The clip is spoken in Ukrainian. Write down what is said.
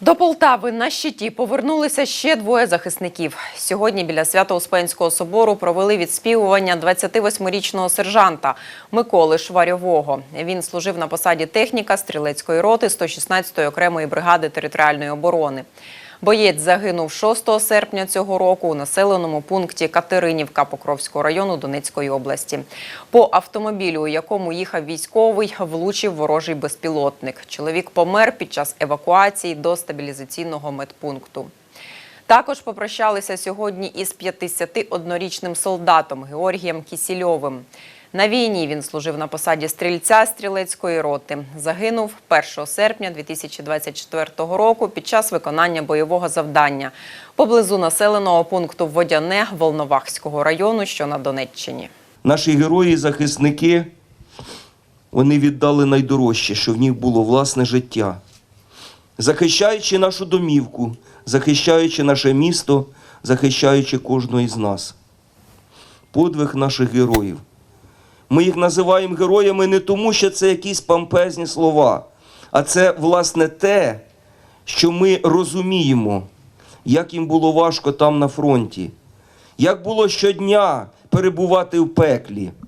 До Полтави на щиті повернулися ще двоє захисників. Сьогодні біля Свято-Успенського собору провели відспівування 28-річного сержанта Миколи Шварьового. Він служив на посаді техніка стрілецької роти 116-ї окремої бригади територіальної оборони. Боєць загинув 6 серпня цього року у населеному пункті Катеринівка Покровського району Донецької області. По автомобілю, у якому їхав військовий, влучив ворожий безпілотник. Чоловік помер під час евакуації до стабілізаційного медпункту. Також попрощалися сьогодні із 51-річним солдатом Георгієм Кісільовим. На війні він служив на посаді стрільця стрілецької роти. Загинув 1 серпня 2024 року під час виконання бойового завдання поблизу населеного пункту Водяне Волновахського району, що на Донеччині. Наші герої, захисники, вони віддали найдорожче, що в них було власне життя. Захищаючи нашу домівку, захищаючи наше місто, захищаючи кожного із нас. Подвиг наших героїв. Ми їх називаємо героями не тому, що це якісь пампезні слова, а це, власне, те, що ми розуміємо, як їм було важко там на фронті, як було щодня перебувати в пеклі.